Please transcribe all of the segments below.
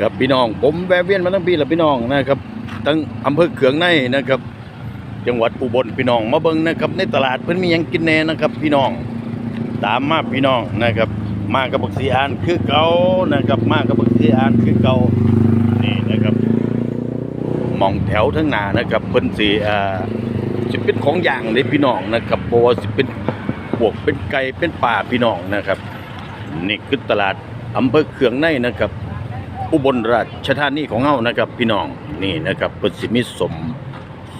ครับพี่น้อง ผมแวะเวียนมาทั้งปีแล้วพี่น้องนะครับทั้งอำเภอเขืองในนะครับ จังหวัดอุบลพี่น้องมาเบิ่งนะครับ ในตลาดเพิ่นมียังกินแน่นะครับ พี่น้องตามมาพี่น้องนะครับ มากับบักสีอานคือเก่านะครับมากับบักสีอานคือเก่านี่นะครับมองแถวทั้งหน้านะครับเพิ่นสิอ่าสิเป็นของอย่างเลยพี่น้องนะครับบ่ว่าสิเป็นพวกเป็นไก่เป็นปลาพี่น้องนะครับ นี่คือตลาดอำเภอเขืองในนะครับ อุบลราชธานีของเฮานะครับพี่น้องนี่นะครับเพิ่นสิมีสม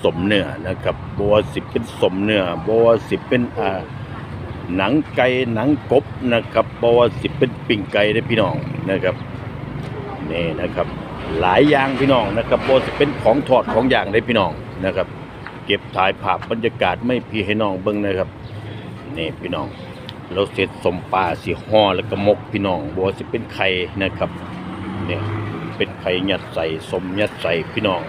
สมเนื้อนะครับบ่ว่าสิเป็นสมเนื้อบ่ว่าสิเป็นอ่าหนังไก่หนังกบนะครับบ่ว่าสิเป็นปิ้งไก่เด้พี่น้องนะครับนี่นะครับ หลายอย่างพี่น้องนะครับบ่ว่าสิเป็นของทอดของอย่างได้พี่น้องนะครับ เก็บถ่ายภาพบรรยากาศไม่พี่ให้น้องเบิ่งนะครับนี่พี่น้องเราเสร็จสมปลาสีห่อแล้วก็มกพี่น้องบัวสิเป็นไข่นะครับ เนี่ยเป็นไข่ยัดใส่สมยัดใส่พี่น้อง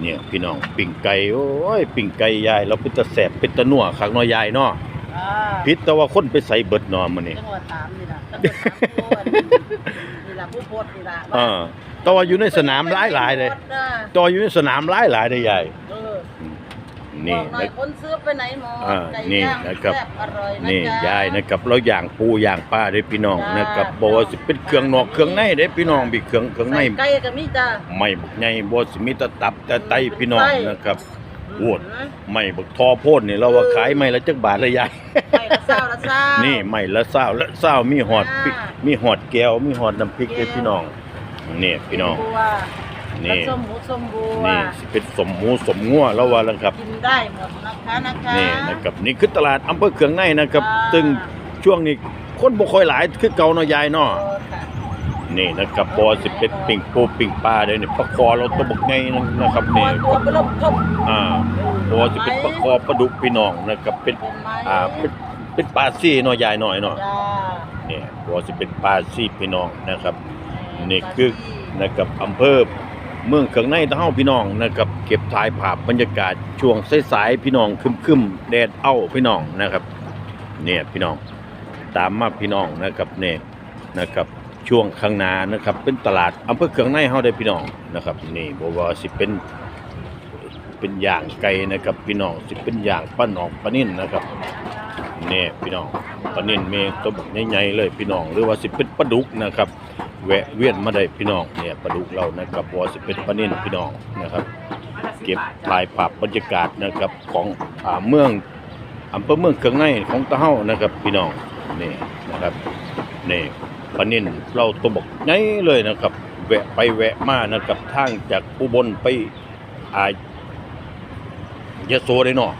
เนี่ยพี่น้องปิ่งไก่โอ้ยปิ่งไก่ยายเราเป็นตะแสบเป็นตะนัวข้างน้อยยายเนาะอ่าพิษแต่ว่าคนไปใส่เบิดเนาะมื้อนี้จังหวัดสามนี่ล่ะจังหวัดสามคนนี่ล่ะผู้โพสต์นี่ล่ะอ่าแต่ว่าอยู่ในสนามหลายๆเลยต่ออยู่ในสนามหลายๆเลยยายเออ นี่บอกหน่อยนะคนซื้อไปไหนหมดอ่าไก่นี่ย่างนะครับ แซ่บอร่อยนะนี่จ๊ะยายนะครับเราย่างปูย่างปลาได้พี่น้องจ้าน นะครับบอกว่าสิเป็นเครื่องนอกเครื่องในได้พี่น้องบีเครื่องเครื่องในใส่ไก่ก็มีจ้ะไม่บักใหญ่บ่สิมีแต่ตับแต่ไตพี่น้องไส้ นะครับโอ้ยอืมไม่บักทอโพดนี่เราว่าขายไม่ละจักบาทละยาย ไก่ละเศร้าละเศร้า นี่นี่ไม่ละเศร้าละเศร้ามีหอดพริกจ้ามีหอดแก้วมีหอดน้ำพริกแก้เด้วพี่น้องนี่พี่น้องบัว นี่แล้วส้มหมูส้มบัวนี่สิเป็นสมหมูสมงัวแล้วว่าแล้วครับ กินได้หมดนะคะนะคะนี่นะครับนี่คือตลาดอำเภอเขืองในนะครับจ้าซึ่งช่วงนี้คนบ่ค่อยหลายคือเก่าเนาะยายเนาะเออค่ะนี่นะครับบอสิเป็นปิ่งปูปิ่งปลาเด้อนี่ปลาคอเราตัวบักไงนะครับตันี่วตัวเป็นลมทบอ่าบอสิเป็นปลาคอปลาดุกพี่น้องนะครับเป็นเป็นไม้อ่าเป็นเป็นปลาซี่เนาะยายหน่อยเนาะจ้านี่บอสิเป็นปลาซี่พี่น้องนะครับนี่คือนะครับอำเภอ เมืองเขืองในตะเฮาพี่น้องนะครับเก็บถ่ายภาพบรรยากาศช่วงสายๆพี่น้องคึมๆแดดเอ้าพี่น้องนะครับเนี่ยพี่น้องตามมาพี่น้องนะครับเนี่ยนะครับช่วงข้างหน้านะครับ เป็นตลาดอำเภอเขืองในเฮาได้พี่น้องนะครับนี่บ่ว่าสิเป็นเป็นอย่างไก่นะครับพี่น้องสิเป็นอย่างป้าหนองป้านิ่นนะครับเนี่ยพี่น้องป้านิ่นเมฆตัวบักใหญ่ๆเลยพี่น้องหรือว่าสิเป็นปลาดุกนะครับ แวะเวียนมาได้พี่น้องเนี่ยปลาดุกเรานะครับว่าสิเป็นป้านิ่นพี่น้องนะครับ เก็บถ่ายภาพบรรยากาศนะครับของอ่าเมืองอำเภอเมืองเขืองในของตะเฮานะครับ พี่น้องนี่นะครับนี่ปลานินเราตัวบกใหญ่เลยนะครับ แวะไปแวะมานะครับทางจากอุบลไปอายะโสได้เนาะ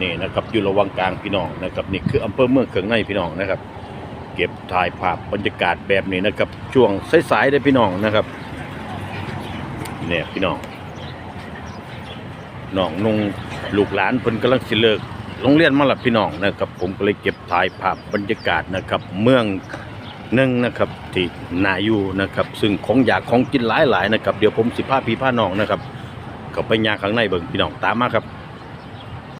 นี่นะครับอยู่ระหวังกลางพี่น้องนะครับนี่คืออำเภอเมืองเขืองในพี่น้องนะครับ เก็บถ่ายภาพบรรยากาศแบบนี้นะครับ ช่วงสายๆได้พี่น้องนะครับเนี่ยพี่น้องน้องนุงลูกหลานเพิ่นกำลังสิเลิกโรงเรียนมาและพี่น้องนะครับ ผมก็เลยเก็บถ่ายภาพบรรยากาศนะครับ เมืองหนึ่งนะครับที่นาอยู่นะครับ ซึ่งของอยากของกินหลายๆนะครับ เดี๋ยวผมสิพาพี่พาน้องนะครับเข้าไปยาข้างในเบิ่งพี่น้องตามมาครับ